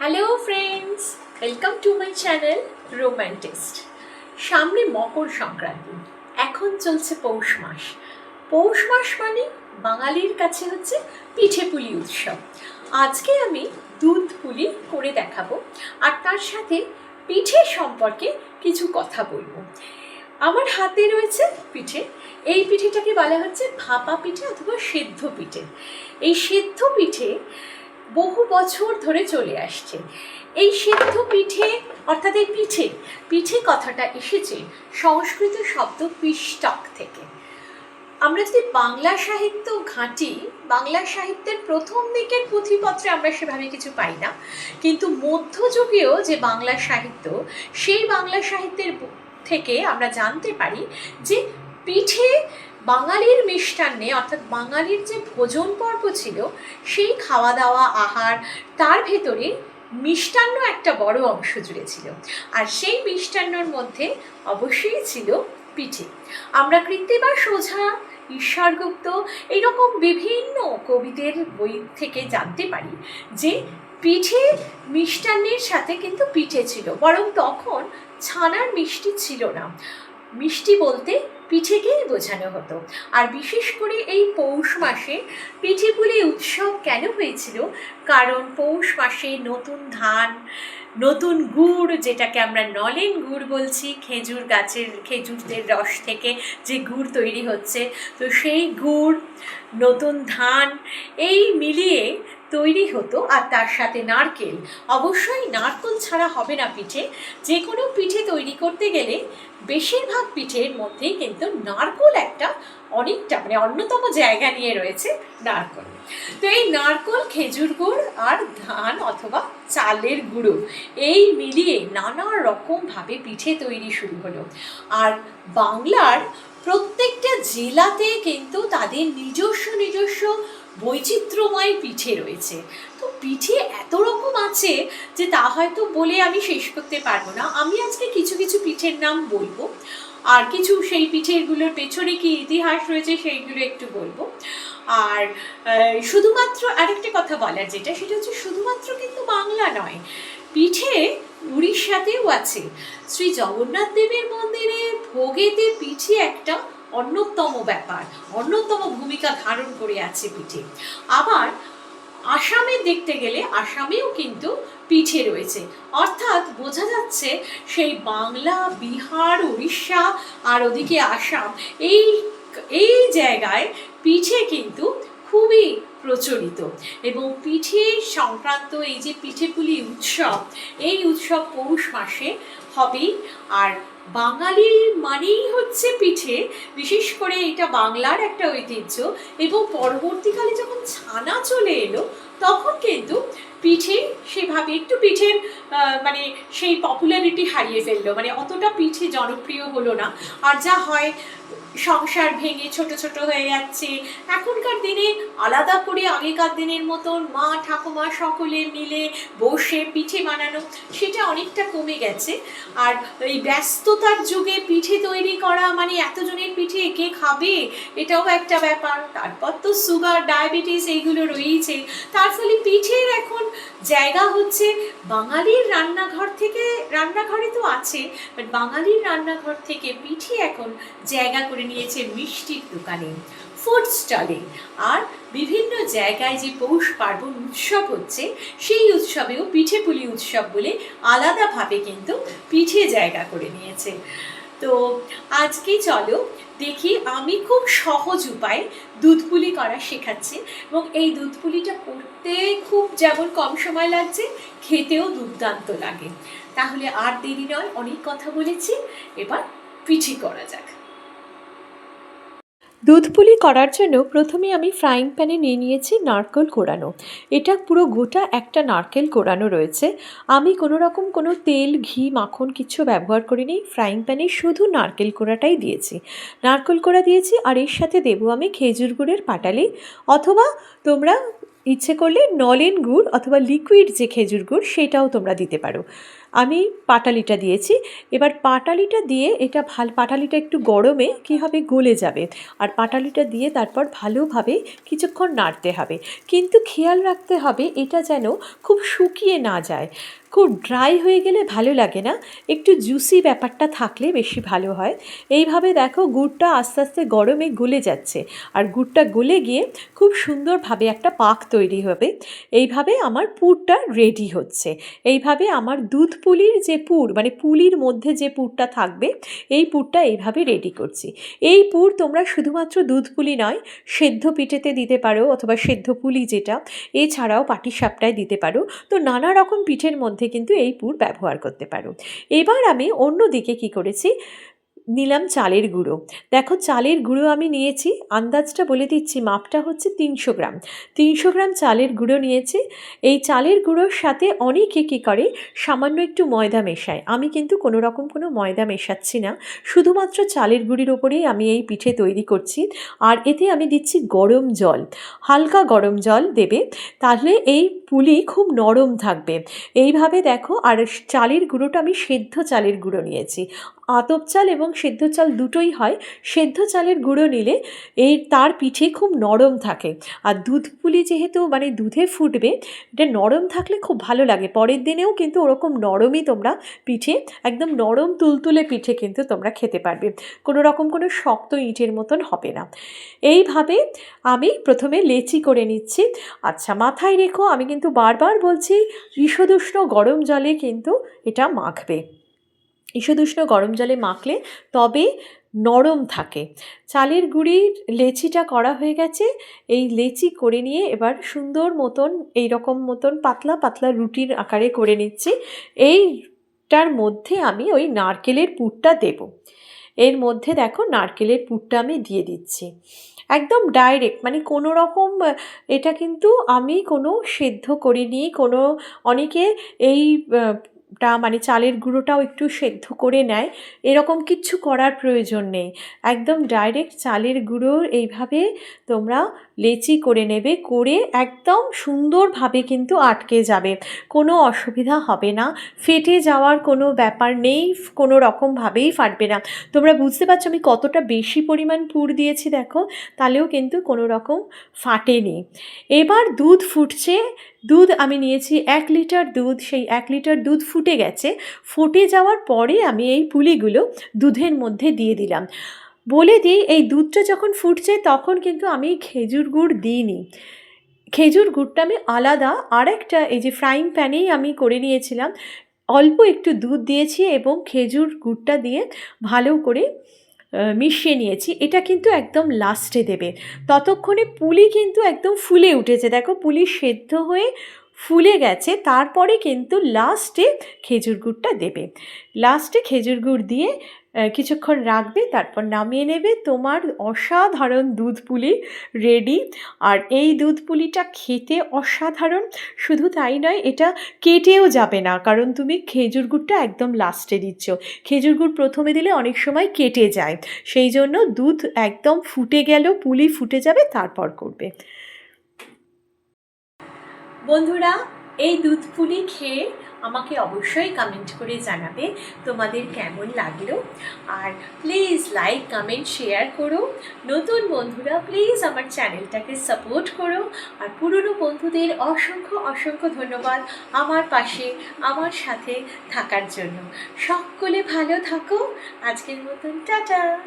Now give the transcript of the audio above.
Hello friends welcome to my channel romanticist সামনে মকর সংক্রান্তি। এখন চলছে পৌষ মাস। পৌষ মাস মানে বাঙালির কাছে হচ্ছে পিঠে পুলি উৎসব। আজকে আমি দুধ পুলি করে দেখাবো আর তার সাথে পিঠে সম্পর্কে কিছু কথা বলব। আমার হাতে রয়েছে পিঠে। এই পিঠেটাকে বলা হচ্ছে ভাপা পিঠে অথবা সেদ্ধ পিঠে। এই সেদ্ধ পিঠে বহু বছর ধরে চলে আসছে। এই সিদ্ধ পিঠে, অর্থাৎ এই পিঠে পিঠে কথাটা এসেছে সংস্কৃত শব্দ পিষ্টক থেকে। আমরা যদি বাংলা সাহিত্য ঘাঁটি, বাংলা সাহিত্যের প্রথম দিকের পুঁথিপত্রে আমরা সেভাবে কিছু পাই না। কিন্তু মধ্যযুগীয় যে বাংলা সাহিত্য, সেই বাংলা সাহিত্যের থেকে আমরা জানতে পারি যে পিঠে বাঙালির মিষ্টান্নে, অর্থাৎ বাঙালির যে ভোজন পর্ব ছিল, সেই খাওয়া দাওয়া আহার, তার ভেতরে মিষ্টান্ন একটা বড় অংশ জুড়ে ছিল। আর সেই মিষ্টান্নর মধ্যে অবশ্যই ছিল পিঠে। আমরা কৃত্তিবা সোঝা ঈশ্বরগুপ্ত এইরকম বিভিন্ন কবিদের বই থেকে জানতে পারি যে পিঠে মিষ্টান্নের সাথে কিন্তু পিঠে ছিল, বরং তখন ছানার মিষ্টি ছিল না। মিষ্টি বলতে পিঠেকেই বোঝানো হতো। আর বিশেষ করে এই পৌষ মাসে পিঠে পুলি উৎসব কেন হয়েছিল? কারণ পৌষ মাসে নতুন ধান, নতুন গুড়, যেটাকে আমরা নলেন গুড় বলছি, খেজুর গাছের, খেজুরদের রস থেকে যে গুড় তৈরি হচ্ছে, তো সেই গুড়, নতুন ধান, এই মিলিয়ে তৈরি হতো আর তার সাথে নারকেল। অবশ্যই নারকেল ছাড়া হবে না পিঠে। যে কোনো পিঠে তৈরি করতে গেলে বেশিরভাগ পিঠের মধ্যেই কিন্তু নারকেল একটা অনেকটা মানে অন্যতম জায়গা নিয়ে রয়েছে নারকেল। তো এই নারকেল, খেজুর গুড় আর ধান অথবা চালের গুঁড়ো এই মিলিয়ে নানা রকমভাবে পিঠে তৈরি শুরু হলো। আর বাংলার প্রত্যেকটা জেলাতে কিন্তু তাদের নিজস্ব নিজস্ব বৈচিত্র্যময় পিঠে রয়েছে। তো পিঠে এত রকম আছে যে তা হয়তো বলে আমি শেষ করতে পারব না। আমি আজকে কিছু কিছু পিঠের নাম বলব। আর কিছু সেই পিঠেগুলোর পেছনে কি ইতিহাস রয়েছে সেইগুলো একটু বলব। আর শুধুমাত্র আরেকটা কথা বলার যেটা, সেটা হচ্ছে শুধুমাত্র কিন্তু বাংলা নয়। পিঠে উড়িষ্যাতেও আছে। শ্রী জগন্নাথ দেবের মন্দিরে ভোগেতে পিঠে একটা অন্যতম ব্যাপার, অন্যতম ভূমিকা ধারণ করে আছে পিঠে। আবার আসামে দেখতে গেলে আসামেও কিন্তু পিঠে রয়েছে। অর্থাৎ বোঝা যাচ্ছে সেই বাংলা, বিহার, উড়িষ্যা আর ওদিকে আসাম, এই এই জায়গায় পিঠে কিন্তু খুবই প্রচলিত। এবং পিঠে সংক্রান্ত এই যে পিঠেপুলি উৎসব, এই উৎসব পৌষ মাসে হবেই আর বাঙালি মানেই হচ্ছে পিঠে, বিশেষ করে এটা বাংলার একটা ঐতিহ্য। এবং পরবর্তীকালে যখন ছানা চলে এলো, তখন কিন্তু পিঠে সেভাবে একটু পিঠের মানে সেই পপুলারিটি হারিয়ে ফেলল। মানে অতটা পিঠে জনপ্রিয় হলো না। আর যা হয় সংসার ভেঙে ছোট ছোট হয়ে যাচ্ছে। এখনকার দিনে আলাদা করে আগেকার দিনের মতন মা, ঠাকুমা সকলে মিলে বসে পিঠে বানানো, সেটা অনেকটা কমে গেছে। আর এই ব্যস্ততার যুগে পিঠে তৈরি করা মানে এতজনের পিঠে কে খাবে, এটাও একটা ব্যাপার। তারপর তো সুগার, ডায়াবেটিস এইগুলো রয়েইছে তার ফলে পিঠের এখন জায়গা হচ্ছে বাঙালির রান্নাঘর থেকে, রান্নাঘরে তো আছে বাট বাঙালির রান্নাঘর থেকে পিঠে এখন জায়গা করে নিয়েছে মিষ্টির দোকানে ফুড স্টলে আর বিভিন্ন জায়গায় যে পৌষ পার্বণ উৎসব হচ্ছে, সেই উৎসবেও পিঠে পুলি উৎসব বলে আলাদাভাবে কিন্তু পিঠে জায়গা করে নিয়েছে। তো আজকে চলো দেখি আমি খুব সহজ উপায়ে দুধ পুলি করা শেখাচ্ছি এবং এই দুধ পুলিটা করতে খুব যেমন কম সময় লাগছে, খেতেও দুর্দান্ত লাগে। তাহলে আর দেরি নয়, অনেক কথা বলেছি, এবার পিঠে করা যাক। দুধ পুলি করার জন্য প্রথমে আমি ফ্রাইং প্যানে নিয়ে নিয়েছি নারকেল কোড়ানো এটা পুরো গোটা একটা নারকেল কোড়ানো রয়েছে। আমি কোনো রকম কোনো তেল, ঘি, মাখন কিছু ব্যবহার করিনি। ফ্রাইং প্যানে শুধু নারকেল কোড়াটাই দিয়েছি। নারকেল কোড়া দিয়েছি আর এর সাথে দেবো আমি খেজুর গুড়ের পাটালি। অথবা তোমরা ইচ্ছে করলে নলেন গুড় অথবা লিকুইড যে খেজুর গুড় সেটাও তোমরা দিতে পারো। আমি পাটালিটা দিয়েছি। এবার পাটালিটা দিয়ে এটা ভালো, পাটালিটা একটু গরমে কী হবে গলে যাবে? আর পাটালিটা দিয়ে তারপর ভালোভাবে কিছুক্ষণ নাড়তে হবে। কিন্তু খেয়াল রাখতে হবে এটা যেন খুব শুকিয়ে না যায়। খুব ড্রাই হয়ে গেলে ভালো লাগে না। একটু জুসি ব্যাপারটা থাকলে বেশি ভালো হয়। এইভাবে দেখো গুড়টা আস্তে আস্তে গরমে গলে যাচ্ছে। আর গুড়টা গলে গিয়ে খুব সুন্দরভাবে একটা পাক তৈরি হবে। এইভাবে আমার পুরটা রেডি হচ্ছে। এইভাবে আমার দুধ পুলির যে পুর মানে পুলির মধ্যে যে পুরটা থাকবে, এই পুরটা এইভাবে রেডি করছি। এই পুর তোমরা শুধুমাত্র দুধ পুলি নয়, সেদ্ধ পিঠেতে দিতে পারো অথবা সেদ্ধ পুলি যেটা, এছাড়াও পাটি সাপটায় দিতে পারো। তো নানা রকম পিঠের মধ্যে কিন্তু এই পুর ব্যবহার করতে পারো। এবার আমি অন্যদিকে কি করেছি নিলাম চালের গুঁড়ো। দেখো চালের গুঁড়ো আমি নিয়েছি, আন্দাজটা বলে দিচ্ছি, মাপটা হচ্ছে তিনশো গ্রাম। তিনশো গ্রাম চালের গুঁড়ো নিয়েছি। এই চালের গুঁড়োর সাথে অনেকে কী করে, সামান্য একটু ময়দা মেশায় আমি কিন্তু কোনো রকম কোনো ময়দা মেশাচ্ছি না। শুধুমাত্র চালের গুঁড়ির ওপরেই আমি এই পিঠে তৈরি করছি। আর এতে আমি দিচ্ছি গরম জল। হালকা গরম জল দেবে। তাহলে এই পুলি খুব নরম থাকবে। এইভাবে দেখো, আর চালের গুঁড়োটা আমি সেদ্ধ চালের গুঁড়ো নিয়েছি। আতপ চাল এবং সেদ্ধ চাল দুটোই হয়। সেদ্ধ চালের গুঁড়ো নিলে এই তার পিঠে খুব নরম থাকে। আর দুধ পুলি যেহেতু মানে দুধে ফুটবে, এটা নরম থাকলে খুব ভালো লাগে। পরের দিনেও কিন্তু ওরকম নরমই তোমরা পিঠে, একদম নরম তুলতুলে পিঠে কিন্তু তোমরা খেতে পারবে। কোনো রকম কোনো শক্ত ইঁটের মতন হবে না। এইভাবে আমি প্রথমে লেচি করে নিচ্ছি। আচ্ছা মাথায় রেখো, আমি কিন্তু বারবার বলছি, ঈষদুষ্ণ গরম জলে কিন্তু এটা মাখবে। ঈষদুষ্ণ গরম জলে মাখলে তবে নরম থাকে। চালের গুঁড়ির লেচিটা করা হয়ে গেছে। এই লেচি করে নিয়ে এবার সুন্দর মতন এই রকম মতন পাতলা পাতলা রুটির আকারে করে নিচ্ছি। এইটার মধ্যে আমি ওই নারকেলের পুরটা দেব। এর মধ্যে দেখো নারকেলের পুরটা আমি দিয়ে দিচ্ছি। একদম ডাইরেক্ট মানে কোনো রকম, এটা কিন্তু আমি কোনো সেদ্ধ করিনি, কোনো অনেকে এই টা মানে চালের গুঁড়োটাও একটু সেদ্ধ করে নেয়। এরকম কিচ্ছু করার প্রয়োজন নেই। একদম ডাইরেক্ট চালের গুঁড়ো এইভাবে তোমরা লেচি করে নেবে, করে একদম সুন্দরভাবে কিন্তু আটকে যাবে। কোনো অসুবিধা হবে না। ফেটে যাওয়ার কোনো ব্যাপার নেই, কোনো রকমভাবেই ফাটবে না। তোমরা বুঝতে পারছ আমি কতটা বেশি পরিমাণ পুর দিয়েছি দেখো? তাহলেও কিন্তু কোনো রকম ফাটেনি। এবার দুধ ফুটছে। দুধ আমি নিয়েছি এক লিটার দুধ, সেই এক লিটার দুধ ফুটে গেছে। ফুটে যাওয়ার পরে আমি এই পুলিগুলো দুধের মধ্যে দিয়ে দিলাম। বলে দিই, এই দুধটা যখন ফুটছে তখন কিন্তু আমি খেজুর গুড় দিইনি। খেজুর গুড়টা আমি আলাদা, আরেকটা এই যে ফ্রাইং প্যানেই আমি করে নিয়েছিলাম। অল্প একটু দুধ দিয়েছি এবং খেজুর গুড়টা দিয়ে ভালো করে মিশিয়ে নিয়েছি। এটা কিন্তু একদম লাস্টে দেবে। ততক্ষণে পুলি কিন্তু একদম ফুলে উঠেছে। দেখো, পুলি সেদ্ধ হয়ে ফুলে গেছে, তারপরে কিন্তু লাস্টে খেজুর গুড়টা দেবে। লাস্টে খেজুর গুড় দিয়ে কিছুক্ষণ রাখবে, তারপর নামিয়ে নেবে। তোমার অসাধারণ দুধ পুলি রেডি আর এই দুধ পুলিটা খেতে অসাধারণ। শুধু তাই নয়, এটা কেটেও যাবে না, কারণ তুমি খেজুর গুড়টা একদম লাস্টে দিচ্ছ। খেজুর গুড় প্রথমে দিলে অনেক সময় কেটে যায়। সেই জন্য দুধ একদম ফুটে গেল, পুলি ফুটে যাবে, তারপর করবে। বন্ধুরা, এই দুধ পুলি খেয়ে আমাকে অবশ্যই কমেন্ট করে জানাবে তোমাদের কেমন লাগল। আর প্লিজ লাইক কমেন্ট শেয়ার করো। নতুন বন্ধুরা প্লিজ আমার চ্যানেলটাকে সাপোর্ট করো। আর পুরনো বন্ধুদের অসংখ্য অসংখ্য ধন্যবাদ আমার পাশে, আমার সাথে থাকার জন্য। সকলে ভালো থাকো। আজকের মতন, টাটা!